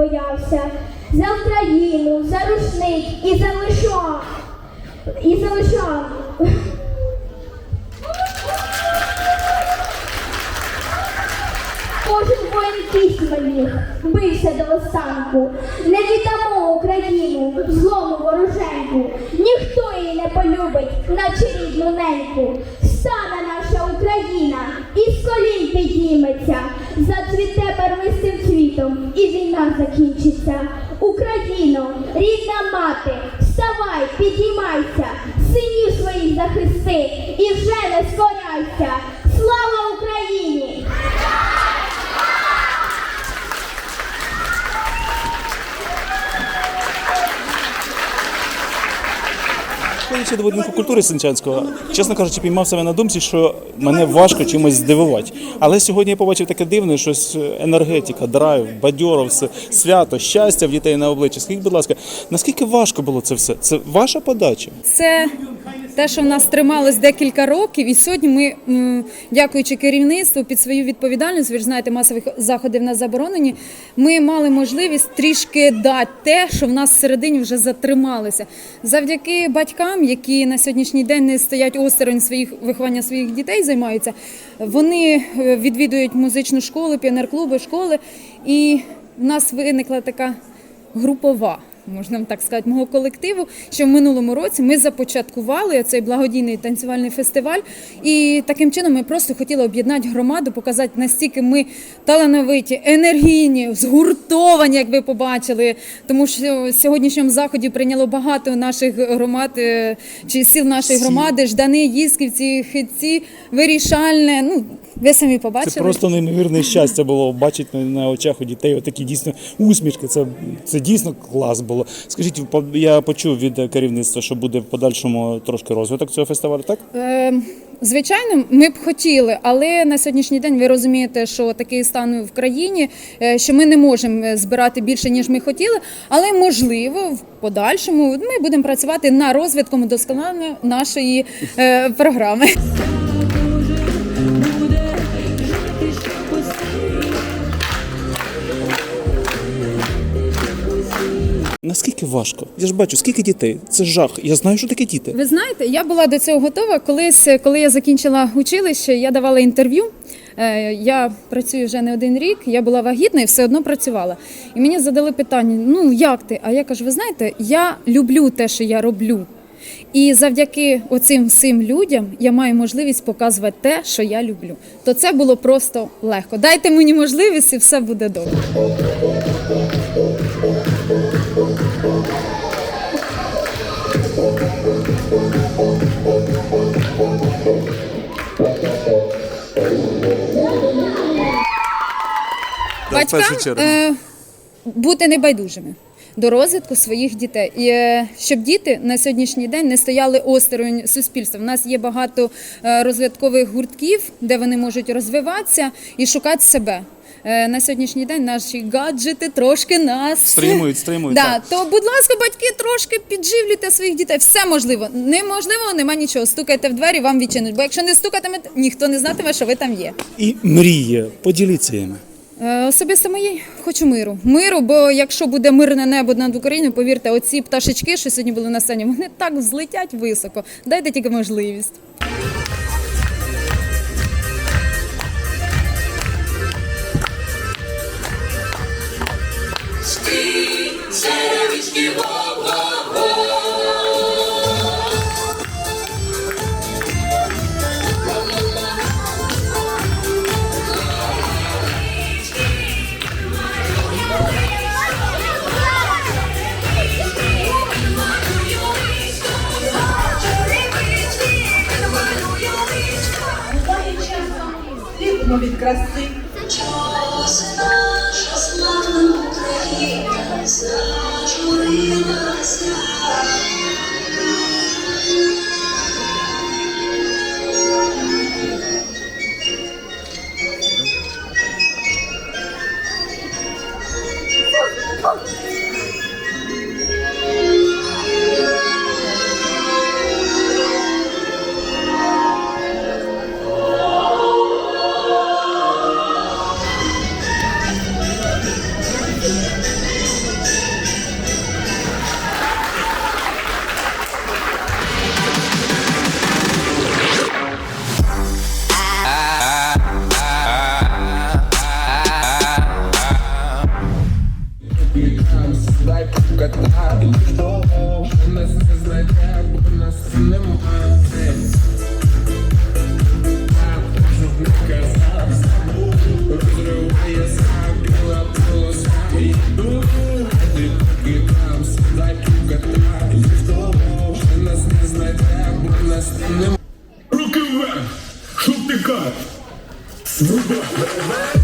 боявся. За Україну, за рушник і за лишок, і за лишок. Кожен воїн пісьма міг, бився до останку. Не віддамо Україну злому вороженьку. Ніхто її не полюбить, наче рідну неньку. Стане наша Україна і з колін підніметься, зацвіте цвітом, і війна закінчиться. Україно, рідна мати, вставай, підіймайся, синів своїх захисти і вже не скоряйся. Слава Україні! Ходячи до будинку культури Сенчанського, чесно кажучи, піймав себе на думці, що мене важко чимось здивувати. Але сьогодні я побачив таке дивне, щось енергетика, драйв, бадьоро, все, свято, щастя в дітей на обличчі. Скажіть, будь ласка, наскільки важко було це все? Це ваша подача? Це те, що в нас трималось декілька років, і сьогодні ми, дякуючи керівництву під свою відповідальність, ви ж знаєте, масових заходів в нас заборонені. Ми мали можливість трішки дати те, що в нас всередині вже затрималося. Завдяки батькам, які на сьогоднішній день не стоять осторонь своїх виховання своїх дітей, займаються. Вони е, відвідують музичну школу, піонер-клуби, школи, і в нас виникла така групова можна так сказати, мого колективу, що в минулому році ми започаткували цей благодійний танцювальний фестиваль. І таким чином ми просто хотіли об'єднати громаду, показати настільки ми талановиті, енергійні, згуртовані, як ви побачили. Тому що в сьогоднішньому заході прийняло багато наших громад е, чи сіл нашої громади, Ждани, Їсківці, Хитці, Вирішальне. Ну, ви самі побачили. Це просто неймовірне щастя було бачити на, очах у дітей отакі дійсно усмішки. Це, це дійсно клас було. Скажіть, я почув від керівництва, що буде в подальшому трошки розвиток цього фестивалю, так? Е, Звичайно, ми б хотіли, але на сьогоднішній день ви розумієте, що такий стан в країні, е, що ми не можемо збирати більше ніж ми хотіли. Але можливо, в подальшому ми будемо працювати на розвитком удосконалення нашої е, програми. Наскільки важко? Я ж бачу, скільки дітей? Це жах. Я знаю, що таке діти. Ви знаєте, я була до цього готова. Колись, коли я закінчила училище, я давала інтерв'ю. Е, Я працюю вже не один рік, я була вагітна і все одно працювала. І мені задали питання: ну як ти? А я кажу, ви знаєте, я люблю те, що я роблю. І завдяки оцим всім людям я маю можливість показувати те, що я люблю. То це було просто легко. Дайте мені можливість, і все буде добре. Так, в першу Батькам чергу. е, бути небайдужими до розвитку своїх дітей, і е, щоб діти на сьогоднішній день не стояли осторонь суспільства. У нас є багато е, розвиткових гуртків, де вони можуть розвиватися і шукати себе. На сьогоднішній день наші гаджети трошки нас Стримують, стримують, Да, так. то, будь ласка, батьки, трошки підживлюйте своїх дітей. Все можливо. Неможливо, нема нічого. Стукайте в двері, вам відчинуть. Бо якщо не стукатимете, ніхто не знатиме, що ви там є. І мріє. Поділіться їми. Е, Особисто моїй хочу миру. Миру, бо якщо буде мирне небо над Україною, повірте, оці пташечки, що сьогодні були на сцені, вони так взлетять високо. Дайте тільки можливість. Сліпну від краси. Час наша славна Україна зажурилася. Yeah.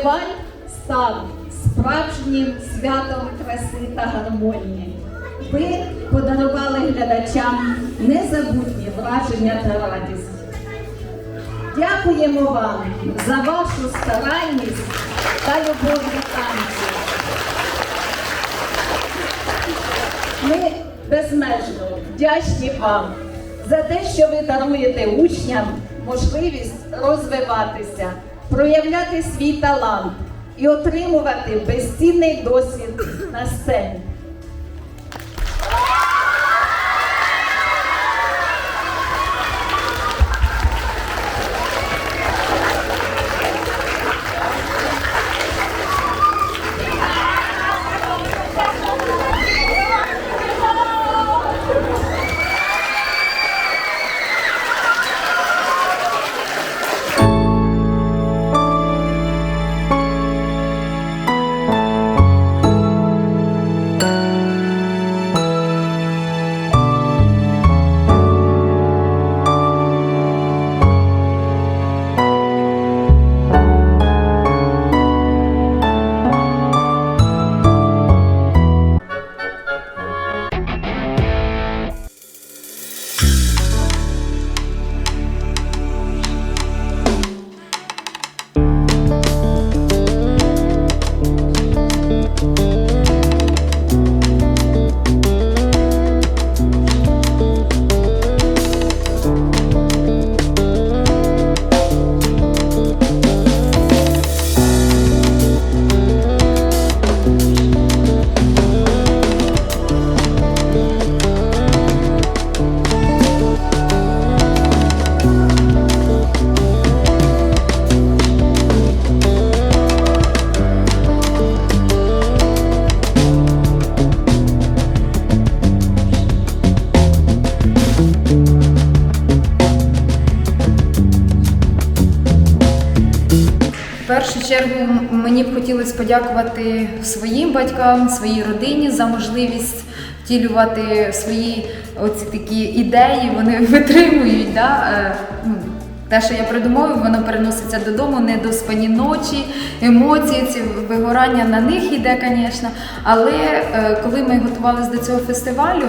Фестиваль став справжнім святом краси та гармонії. Ви подарували глядачам незабутні враження та радість. Дякуємо вам за вашу старанність та любов до танців. Ми безмежно вдячні вам за те, що ви даруєте учням можливість розвиватися, проявляти свій талант і отримувати безцінний досвід на сцені. Чергу мені б хотілося подякувати своїм батькам, своїй родині за можливість втілювати свої оці такі ідеї. Вони витримують. Да? е, ну, Те, що я придумаю, воно переноситься додому, не до спані ночі, емоції, ці вигорання на них іде, звісно. Але е, коли ми готувалися до цього фестивалю,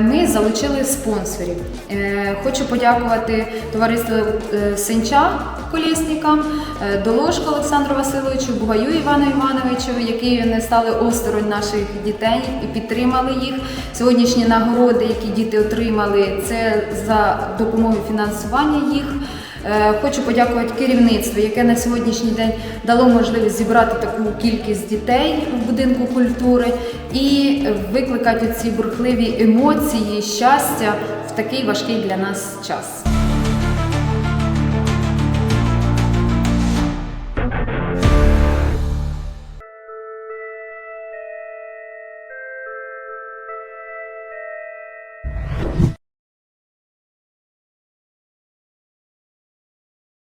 ми залучили спонсорів. Е, Хочу подякувати товариству е, Сенча колісникам, Доложку Олександру Васильовичу, Бугаю Івану Івановичу, які не стали осторонь наших дітей і підтримали їх. Сьогоднішні нагороди, які діти отримали, це за допомогою фінансування їх. Е, Хочу подякувати керівництву, яке на сьогоднішній день дало можливість зібрати таку кількість дітей в будинку культури і викликати ці бурхливі емоції, щастя в такий важкий для нас час.